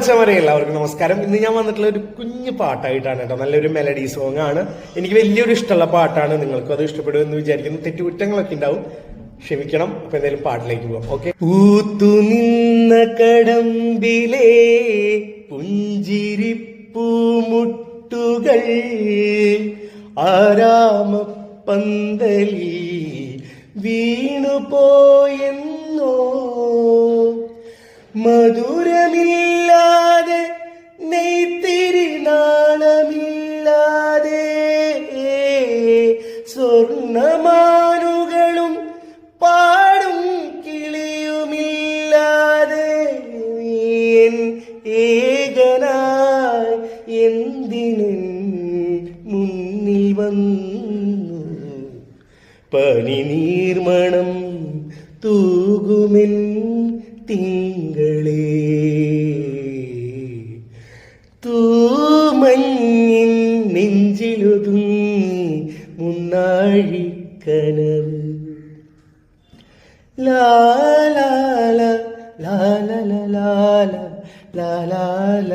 മച്ചവരെ എല്ലാവർക്കും നമസ്കാരം. ഇന്ന് ഞാൻ വന്നിട്ടുള്ള ഒരു കുഞ്ഞു പാട്ടായിട്ടാണ് കേട്ടോ. നല്ലൊരു മെലഡി സോങ് ആണ്. എനിക്ക് വലിയൊരു ഇഷ്ടമുള്ള പാട്ടാണ്. നിങ്ങൾക്കും അത് ഇഷ്ടപ്പെടും എന്ന് വിചാരിക്കുന്നു. തെറ്റുകുറ്റങ്ങളൊക്കെ ഉണ്ടാവും. ക്ഷമിക്കണം. അപ്പൊ എന്തായാലും പാട്ടിലേക്ക് പോവാം. ഓക്കെ ഊത്തു നിന്ന കടമ്പിലേ പുഞ്ചിരിപ്പൂമുട്ടുകൾ വീണു വീണുപോയെന്നോ മധുരമില്ലാതെ നെയ്ത്തിരി നാണമില്ലാതെ സ്വർണമാനുകളും പാടും കിളിയുമില്ലാതെ ഏകനായി എന്തിനൻ മുന്നിൽ വന്നു? പനി നീർമണം തൂകുമെൻ തിങ്കളേ തൂമഞ്ഞിൻ നെഞ്ചിലൊതുങ്ങി മുന്നാഴിക്കനവ് ലാലാല ലാലാല ലാല ലാലാല